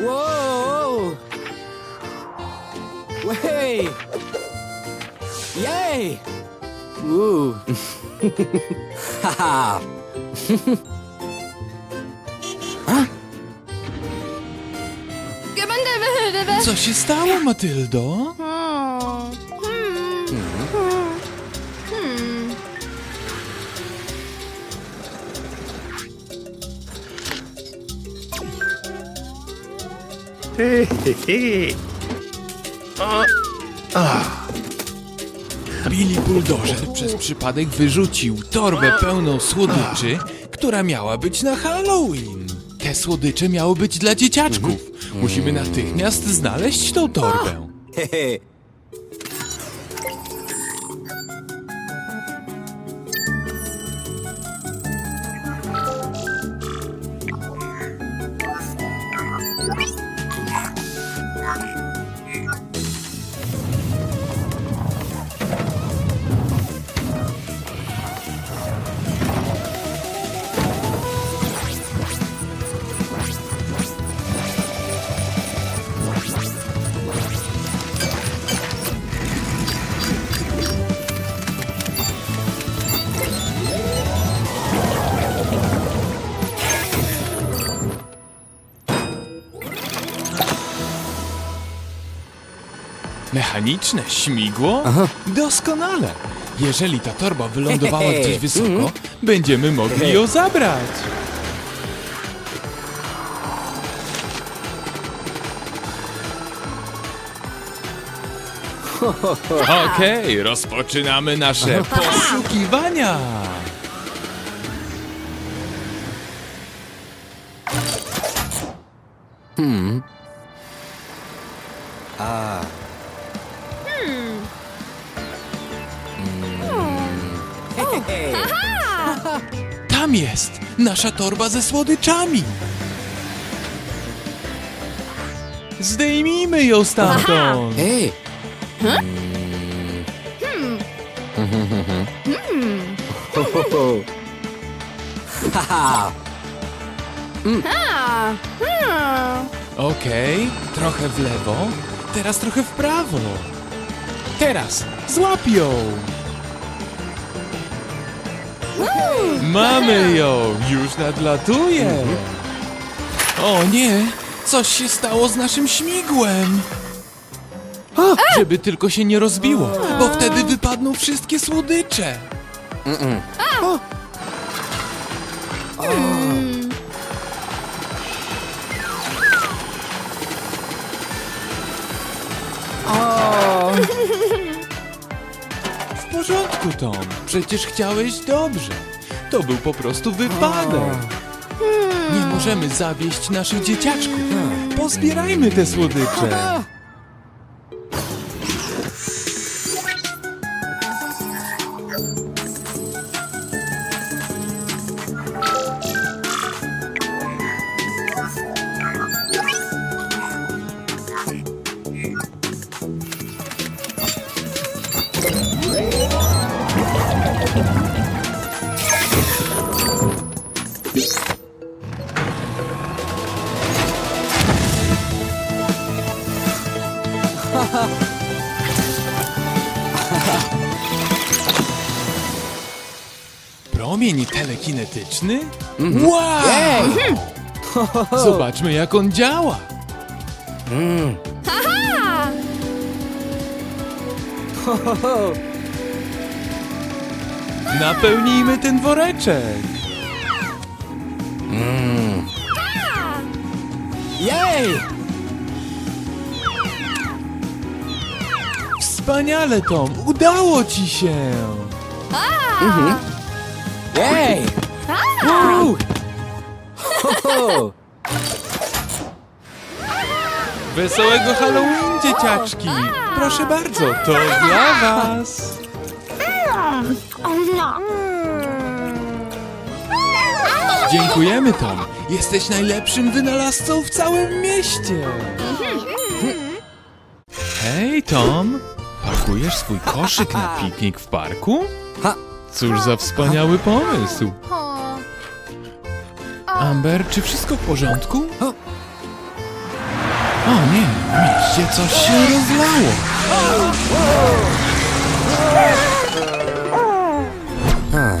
Wow! Way! Yay! Woo! Haha! Co się stało, Matyldo? Billy Bulldozer przez przypadek wyrzucił torbę pełną słodyczy, która miała być na Halloween. Te słodycze miały być dla dzieciaczków. Musimy natychmiast znaleźć tą torbę. Hehe! Mechaniczne śmigło? Doskonale. Jeżeli ta torba wylądowała gdzieś wysoko, będziemy mogli ją zabrać. Okej, rozpoczynamy nasze poszukiwania. Tam jest nasza torba ze słodyczami. Zdejmijmy ją stamtąd. Hey! Ho, ho, ho. Haha! Okej, trochę w lewo, teraz trochę w prawo. Teraz złap ją. Mamy ją, już nadlatuje. O nie, coś się stało z naszym śmigłem. Żeby tylko się nie rozbiło, bo wtedy wypadną wszystkie słodycze. W porządku, Tom. Przecież chciałeś dobrze. To był po prostu wypadek. Nie możemy zawieść naszych dzieciaczków. Pozbierajmy te słodycze. Promień telekinetyczny? Wow! Jej! Zobaczmy, jak on działa. Ho, ho. Napełnijmy ten woreczek. Jej! Wspaniale, Tom. Udało ci się. Jej! Woo! Ho, ho. Wesołego Halloween, dzieciaczki. Proszę bardzo, to dla was. Dziękujemy, Tom. Jesteś najlepszym wynalazcą w całym mieście. Hej, Tom. Pakujesz swój koszyk na piknik w parku? Ha! Cóż za wspaniały pomysł. Amber, czy wszystko w porządku? O nie, w mieście coś się rozlało.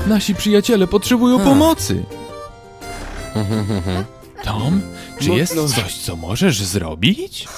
Nasi przyjaciele potrzebują pomocy. Tom, czy jest coś, co możesz zrobić?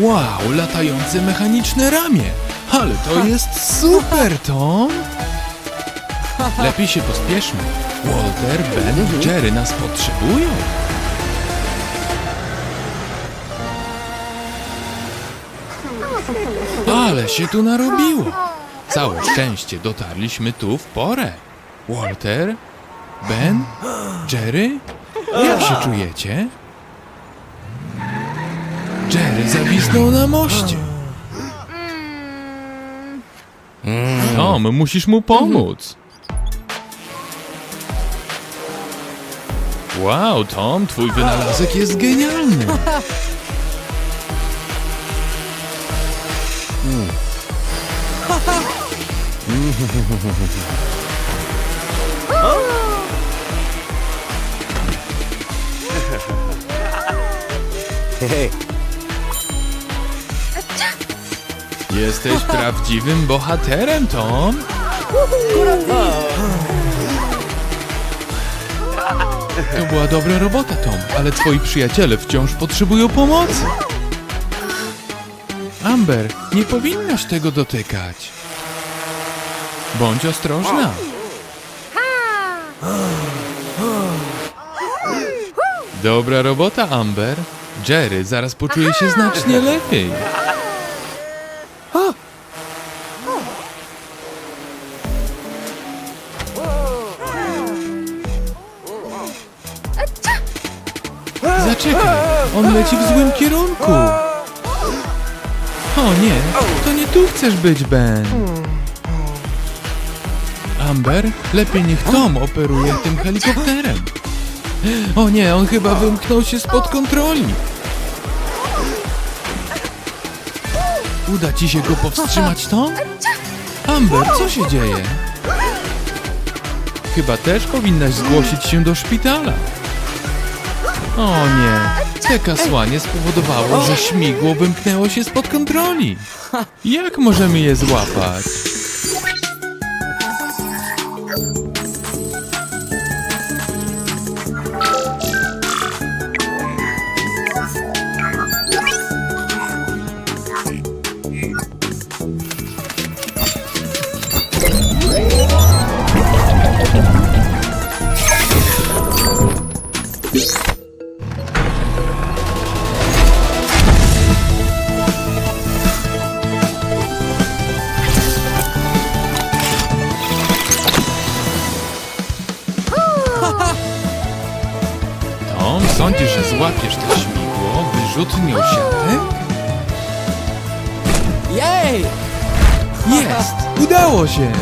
Wow, latające mechaniczne ramię! Ale to jest super, Tom! Lepiej się pospieszmy. Walter, Ben, Jerry nas potrzebują. Ale się tu narobiło. Całe szczęście dotarliśmy tu w porę. Walter, Ben, Jerry, jak się czujecie? Jerry zawisnął na moście. Tom, musisz mu pomóc. Wow, Tom, twój wynalazek jest genialny. Hej, Jesteś prawdziwym bohaterem, Tom. To była dobra robota, Tom, ale twoi przyjaciele wciąż potrzebują pomocy. Amber, nie powinnaś tego dotykać. Bądź ostrożna. Dobra robota, Amber. Jerry zaraz poczuje się znacznie lepiej. On leci w złym kierunku. O nie, to nie tu chcesz być, Ben. Amber, lepiej niech Tom operuje tym helikopterem. O nie, on chyba wymknął się spod kontroli. Uda ci się go powstrzymać, Tom? Amber, co się dzieje? Chyba też powinnaś zgłosić się do szpitala. O nie, te kasłanie spowodowało, że śmigło wymknęło się spod kontroli. Jak możemy je złapać? Złapiesz to śmigło wyrzutnią siatek? jej! Jest! Udało się!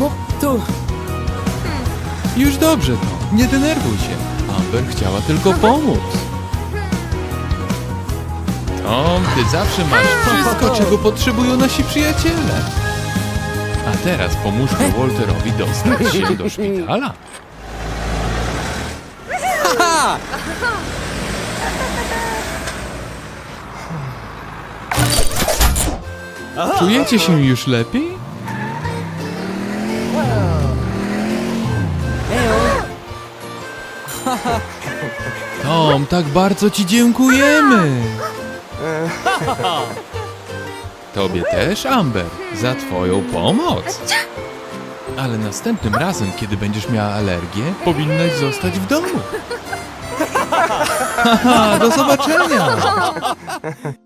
No tu, Już dobrze, Tom, nie denerwuj się. Amber chciała tylko pomóc. Tom, ty zawsze masz wszystko, czego potrzebują nasi przyjaciele. A teraz pomóżmy Walterowi dostać się do szpitala. Czujecie się już lepiej? Tom, tak bardzo ci dziękujemy! Tobie też, Amber, za twoją pomoc. Ale następnym razem, kiedy będziesz miała alergię, powinnaś zostać w domu. Do zobaczenia!